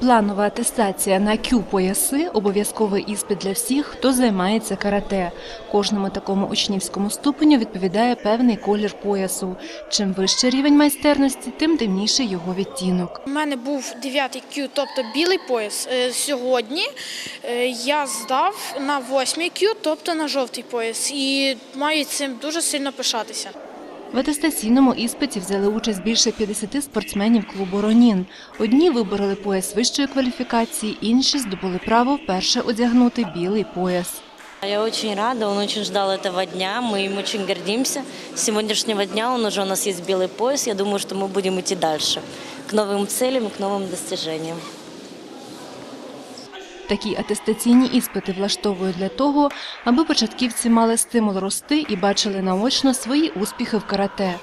Планова атестація на Q пояси обов'язковий іспит для всіх, хто займається карате. Кожному такому учнівському ступеню відповідає певний колір поясу. Чим вищий рівень майстерності, тим темніший його відтінок. У мене був 9 Q, тобто білий пояс. Е, Сьогодні е, я здав на 8 Q, тобто на жовтий пояс, і маю цим дуже сильно пишатися. В атестаційному іспиті взяли участь більше 50 спортсменів клубу Ронін. Одні вибороли пояс вищої кваліфікації, інші здобули право вперше одягнути білий пояс. Я очень рада, он очень ждал этого дня, мы им очень гордимся. С сегодняшнего дня он уже у нас есть белый пояс, я думаю, что мы будем идти дальше, к новым целям, к новым достижениям. Такі атестаційні іспити влаштовують для того, аби початківці мали стимул рости і бачили наочно свої успіхи в карате.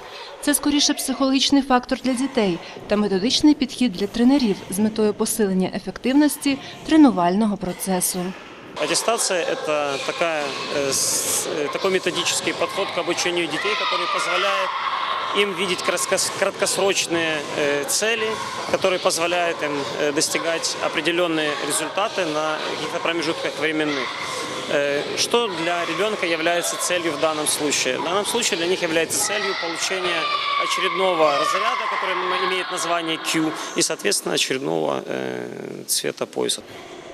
Це скоріше психологічний фактор для дітей та методичний підхід для тренерів з метою посилення ефективності тренувального процесу. Аттестация – это такая, э, с- э, такой методический подход к обучению детей, который позволяет им видеть краткос- краткосрочные э, цели, который позволяет им э, достигать определенные результаты на каких-то промежутках временных. Э, Что для ребенка является целью в данном случае? В данном случае для них является целью получения очередного разряда, который м- имеет название Q, и, соответственно, очередного э, цвета пояса.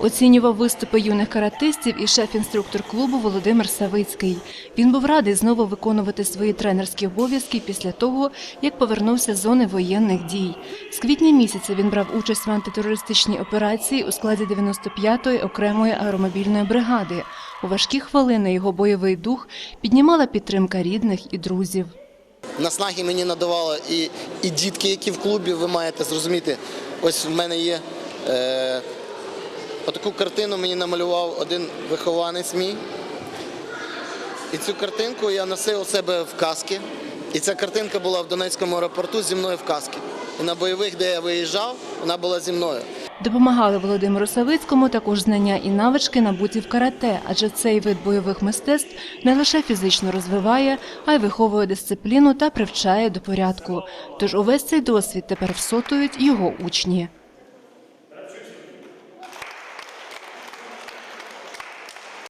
Оцінював виступи юних каратистів і шеф-інструктор клубу Володимир Савицький. Він був радий знову виконувати свої тренерські обов'язки після того, як повернувся з зони воєнних дій. З квітня місяця він брав участь в антитерористичній операції у складі 95-ї окремої аеромобільної бригади. У важкі хвилини його бойовий дух піднімала підтримка рідних і друзів. Наснаги мені надавали і, і дітки, які в клубі, ви маєте зрозуміти. Ось в мене є е, отаку картину мені намалював один вихованець мій. І цю картинку я носив у себе в каски. І ця картинка була в Донецькому аеропорту зі мною в каски. І на бойових, де я виїжджав, вона була зі мною. Допомагали Володимиру Савицькому також знання і навички набуті в карате, адже цей вид бойових мистецтв не лише фізично розвиває, а й виховує дисципліну та привчає до порядку. Тож увесь цей досвід тепер всотують його учні.